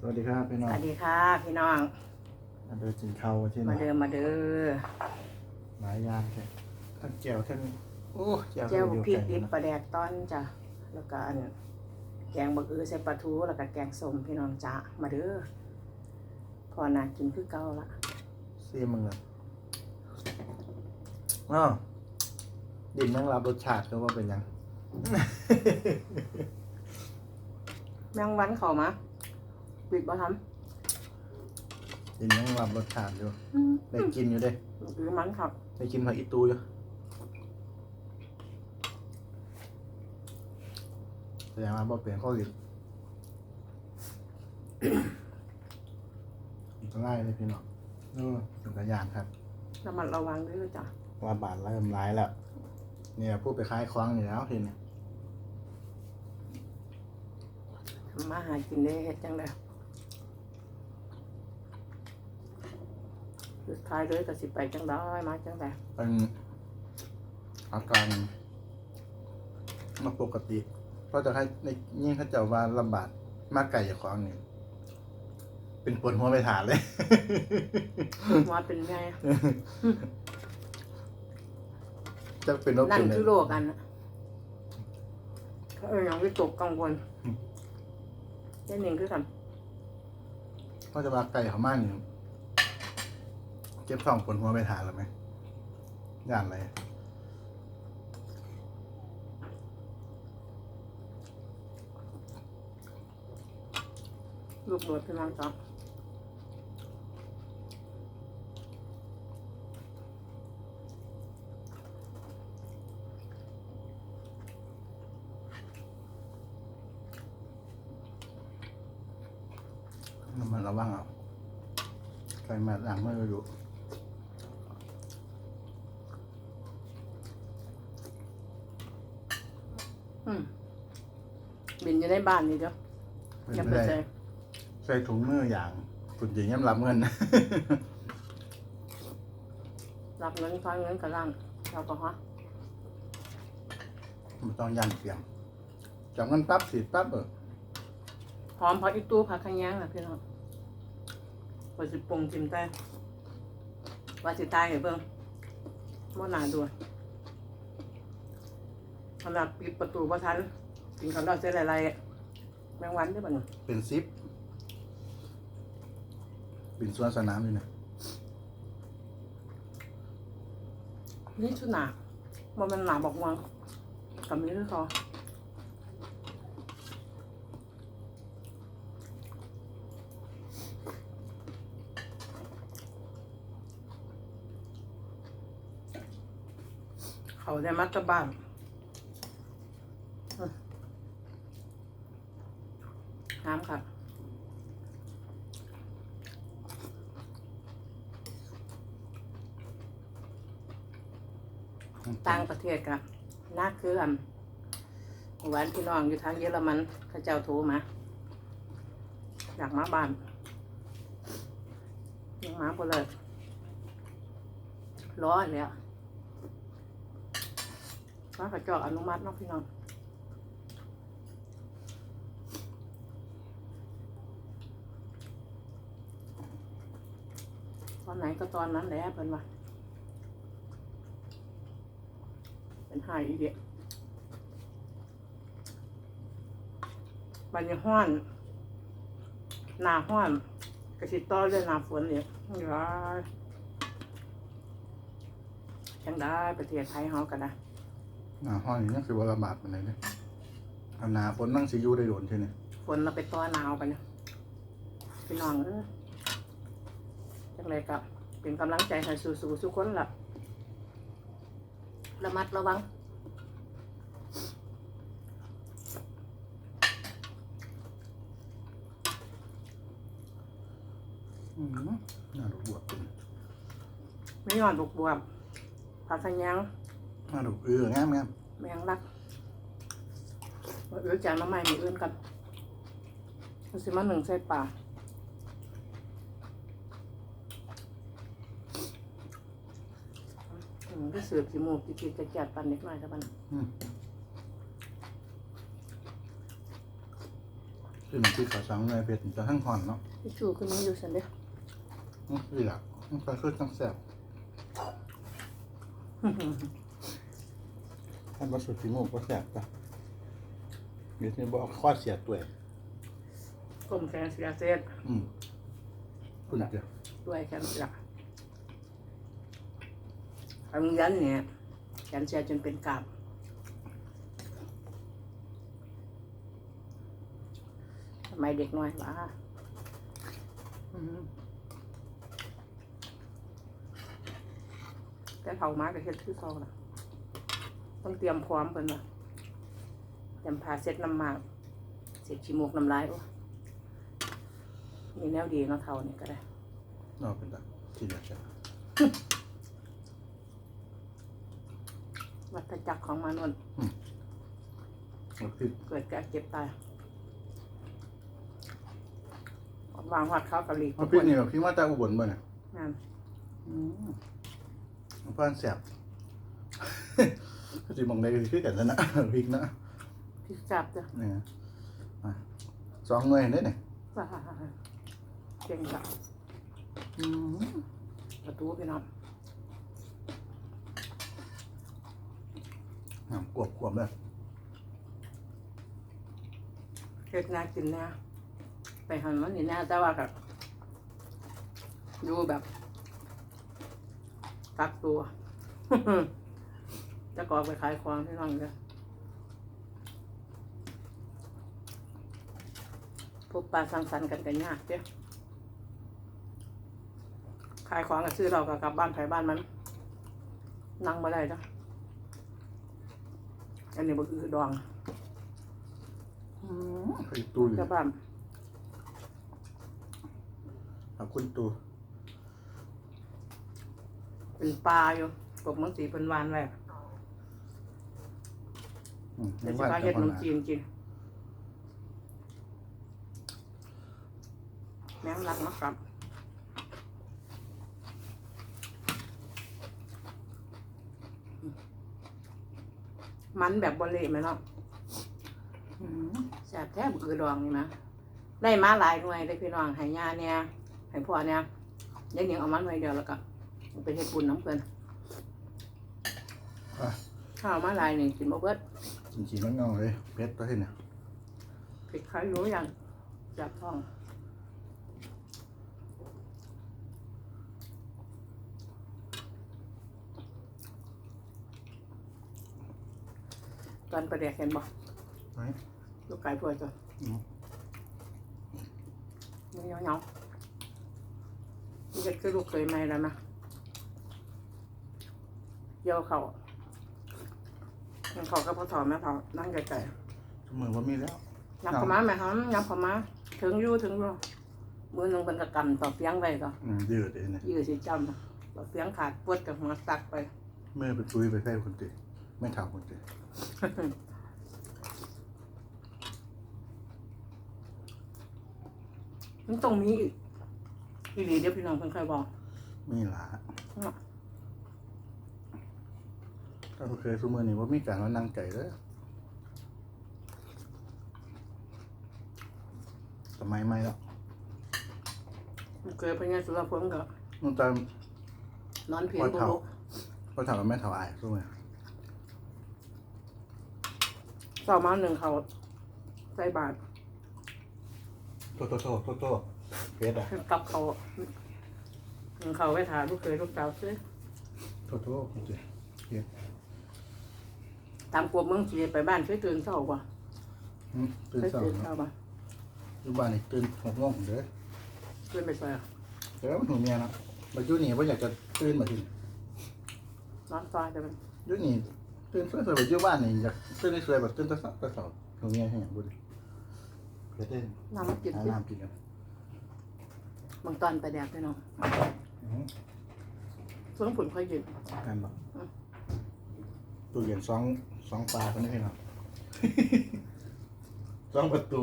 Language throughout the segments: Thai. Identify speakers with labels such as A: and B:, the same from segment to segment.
A: สวัสดีครับพี่น้
B: ส
A: อง
B: วัสดีค่ะ พี่น้อง
A: มาเดินกินข้าวที่
B: มา
A: ไหน
B: เดิมมาเด้อ
A: หลายอย่างใช่ทั้งแก้วทั้งโอ้แก้ว
B: เจ้า
A: อยู่
B: พริก
A: ไกล
B: ดิบ
A: นะ
B: ปลาแดกต้อนจ้ะแล้วก็อันแกงบักอือใส่ปลาทูแล้วก็แกงส้มพี่น้องจ้ะมาเด้อพอนากินคือเก่าละ
A: ซีมึงเลยอ้าวดินนั่งรับรสชาติก็ว่าเป็นยัง
B: แมงวันเข้ามา ปิดบ่ท
A: ดินนั่งรับรสชาติอยู่ำ
B: อืม
A: ได้กินอยู่เด้
B: บักอือมันครับ
A: ได้กินผักอีตูอยู่แสดงว่าบ่เปลี่ยนข้อลิ้นก็ง่ายเลยพี่น้องเออถึงกระยานครับ
B: ระมัดระวังด้วยจ้ะ
A: ว่าบาทละกำไรแล้ว เนี่ยพูดไปคล้ายคว้างอยู่แล้วทีนี้
B: ทำมาหากินได้เฮ็ดจังได สุดท้ายเลยก็สิไปจังได้มาจังได
A: เป็นอาการมาปกติเพราะจะให้ในยิ่งเขาเจะว่าลำบากมากไก่อย่าคว้างนี่เป็นปวดหัวไปฐานเลย
B: ว่าเป็นไง
A: จะเป็นโรค
B: นั่น
A: เป็น
B: คือโรคอันน่ะเออยังวิตกกังวลเจ้าหนึ่งคือกัน
A: เพราะจะว่าไก่เขามากนี่ เก็บท้องปวดหัวไปฐานแล้วไหมย่านอะไร
B: ลูกหนวดพี่น้องจ้ะ
A: มันระวังเอาไก่มาล้างมืออยู่
B: อืมบิน อยู่ในบ้านนี่เด้อ
A: เป็น
B: ยัง
A: ไป
B: ไป
A: ได้
B: ใส่
A: ใส่ถุงมืออย่างคุณหญิงย่ำรับเงินนะ
B: รับเงินฟ้าเงินกระลังเราก็ฮะ
A: มันต้องยันเสียงจับเงินปั๊บสีดปั๊บเออ
B: หอมผักอีตู้ผักขะแยงนะพี่น้องว่าสิปรุงจิ้มแต่ว่าสิตายให้เบิ่งบ่น่าดูสำหรับปิดประตูบ่ทัน กินข้าวดาวเสร็จหลายๆแมงวันได้อบ่เนี่ย
A: เป็นซิปเป็นสวนสนามอยู่นะ
B: นี่ชุดหนาบ่แมันหนาบอกวังกับมีคือเขาเขาได้มัตตบ้านอืมน้ำครับ ต่างประเทศกับน่าคืออันหวานพี่น้องอยู่ทางเยอรมันเขาเจ้าโทรมาอยากมาบ้านยังมาบ่เลยร้อนแล้วมาเขาเจ้าอนุมัติเนาะพี่น้องตอนไหนก็ตอนนั้นแหละเพิ่นว่า เป็นหายอีเดียบันยห้อน หนาห้อนกระสิต้อเรื่องหนาฝนเนี่ยร้ายจังได้ประเทศไทยเฮากันนะ
A: หน้าห้องนี่นั่นคือว่าลำบากมันเลยเนี่ยเอาหนาฝนนั่งซียูได้โดนใช่ไหม
B: ฝนเราไปต้อหนาวไปเนี่ยพี่น้องเออจังไรกับเป็นกำลังใจให้สู้ๆทุกคนล่ะ ระมัดระวัง
A: อืมน่าดูบวกเป็น
B: ไม่ยอดบวบบวบผักขะยัง
A: น่าดูเอองามงาม
B: แมงลักมาเอื้อจานมาใหม่มีอื่นกันมันสิมาหนึ่งใส่ปลาอืม ก็เสือบสิหมูกจิกๆจะจัดปันเล็กน้อยซะปัน
A: อืมคือมันคือข้าวสังเนยเป็ดจะทั้งห่อนเนาะ
B: พี่ชูขึ้นมาอยู่สันเด้อ
A: อือนี่แหละมันก็คือต้องแซ่บท่านบสุดที่มูกก็แซ่บจ้ะเดี๋ยวนี้บอกข้อเสียตัวเอง
B: กลมแขนเสียเซต
A: อืมคุณเจ้า
B: ด้วยแขนเสีย อันยันเนี่ยแขนเสียจนเป็นกาบทำไมเด็กน้อยวะแต่เผามาก็เฮ็ดคือเขาล่ะต้องเตรียมพร้อมเพิ่นว่าเตรียมผ้าเซ็ตน้ำหมากเสร็จขี้มูกน้ำลายโอ้มีแนวดีเนาะเท่านี่ก็ได้
A: นอกเป็นแบบที่เดียวใช่
B: วัฏจักรของมนุษย์
A: แล้วคือ
B: เกิดแก่เจ็บตายวางหัดเข้าวกะหรี่
A: มันพี่นี่แบบพี่ว่าแต่อุบลบ่เนี่ย
B: งาน
A: อืมเพื่อนแซ่บก็สิมองได้ก็สิคือกันแล้วนะพริกนะ
B: ที่จับจ้ะ
A: นี่นะมาสองหน่วยเห็นได้เนี่ย
B: ว้าเก่งจัง
A: อืม
B: ประตูพี่น้อง
A: น้ำกวบกวบเลย
B: เฮ็ดน่ากินนะไปหันมันนี่นะแต่ว่ากับดูแบบกักตัว จะกออกไปขายของพี่น้องเลยพบปลาสังสรรค์กันกันยากเจ้ขายของกับซื้อเรากับกลับบ้านไผบ้านมัน นั่งมาได้จ้ะ อันนี้บักอือดอง
A: อืมไอ้ตูอยู่
B: กลับบ้าน
A: ขอบคุณตู
B: เป็นปลาอยู่กบมังสีเป็นหวานไว้
A: อืม
B: เดี๋ยวสิพาเฮ็ดขนมจีนกินแมงลักนะครับ มันแบบบอลเล่ไหมเนาะ
A: อืม
B: แซ่บแท้บือดองนี่นะได้มาหลายหน่วยได้พี่น้องให้ย่าเนี่ยให้พ่อเนี่ยยายเหนียวเอามาหน่วยเดียวแล้วก็เอาไปเฮ็ดบุญน้ำเพิ่น
A: อะ
B: ข้าวมาหลายนี่กินบ่เบิด
A: จริงๆมันงองเลยเพชรตัวที่เนี่ย
B: เผ็ดใครรู้ยังจับท้อง ตอนประเดี๋ยวเห็นบ่
A: ไหน
B: ลูกไก่ถ้วยจ้ะ
A: อืม
B: มันเหนียวเหนียวๆนี่จะคือลูกเคยไหมแล้วนะเยี่ยวเขายังเขาก็พอถอนแม่เขานั่งไก่
A: สมือว่ามีแล้ว
B: ๆยับเข้ามาไหมครับยับเข้ามาถึงอยู่ถึงอยู่มือหนึ่งเป็นกระกำต่อเฟียงไว้ก็
A: อืมยืดเลยเนี่ย
B: ยืดสิจำนะต่อเฟียงขาดปวดกับหัวสักไป
A: เมื่อไปปุ้ยไปใส่คนตี ไม่ถามคนตี
B: มันต้องมีอีกอีหลีเดี๋ยวพี่น้องเพิ่นเคยบอก
A: มีหลา
B: เนาะ
A: ถ้าเคยสมือนี่ว่ามีการว่านั่งไก่เลยสมัยใหม่แล้ว
B: มันเคยเป็นไงสุรพลก็
A: นู่นตอน
B: นอนเพียง
A: วัด
B: บุ
A: เถา
B: ลุก
A: ก็ถามว่าแม่เถาอายสมือ
B: ต่อมาหนึ่งเขาใส่บาตร
A: โทษโทษโทษโทษโทษเพชรอะ
B: กับเขาหนึ่งเขาไว้ถามลูกเคยลูกสาวซื้อ
A: โทษโทษคนตี
B: ตามกวบเมืองจีไปบ้านช่วยตื่นเช้ากว่า
A: อืมตื่น
B: ช่วย
A: สาย
B: ตื่นเช้ามา
A: อยู่บ้านนี่ตื่นหกโมงเด้อ
B: ตื่นไปใส่
A: แต่ว่าหนูเมียนะมาอยู่นี่ว่าอยากจะตื่นมาที
B: นอนซอยแต่มัน
A: อยู่นี่ ตื่นสวยๆแบบอยู่บ้านนี่อยากตื่นสวยๆแบบตื่นแตะสักตะเสาหนูเมียให้อย่างบุญเพชรเด้น
B: น้ำกิน
A: หาน้ำกินกัน
B: บางตอนไปแดดไปเนาะ
A: อืม
B: ช่วงฝนค่อยเย็น
A: กันบ
B: อืม
A: ตู้เย็นสองสองปลาคนนี้ให้เราสองประตู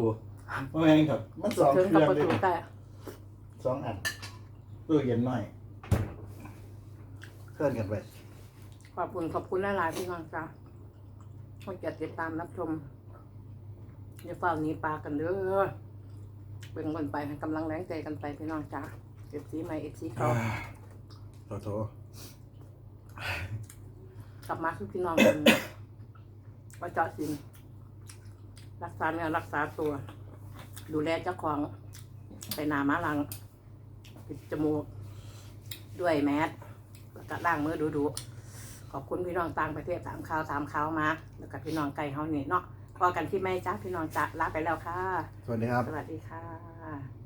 A: ว่าไงครับ มันสองเครื่อง
B: ประ
A: เลย
B: ตูแต่
A: สองอันตู้เย็นหน่อย เคลื่อนกันไป
B: ขอบคุณขอบคุณหลายๆพี่น้องจ้าคนจะติดตามรับชมอย่าเฝ้าหนี้ปลากันเด้อเบิ่งกันไปให้กำลังแรงใจกันไปพี่น้องจ้าเอฟซีใหม่เอฟซีเก่า
A: ขอโทษ
B: กลับมาคือพี่น้องกันว่าเจาะสินรักษาเนื้อรักษาตัว ดูแลเจ้าของไปหนามาหลังปิดจมูก ด้วยแมสแล้วก็ล้างมือดูๆข อบคุณพี่น้องต่างประเทศตามข่าวตามข่าวมาแล้วก็พี่น้องไก่เฮานี่เนาะพอกันที่ไม่จ้าพี่น้องจ้าลาไปแล้วค่ะ
A: สวัสดีครับ
B: สวัสดีค่ะ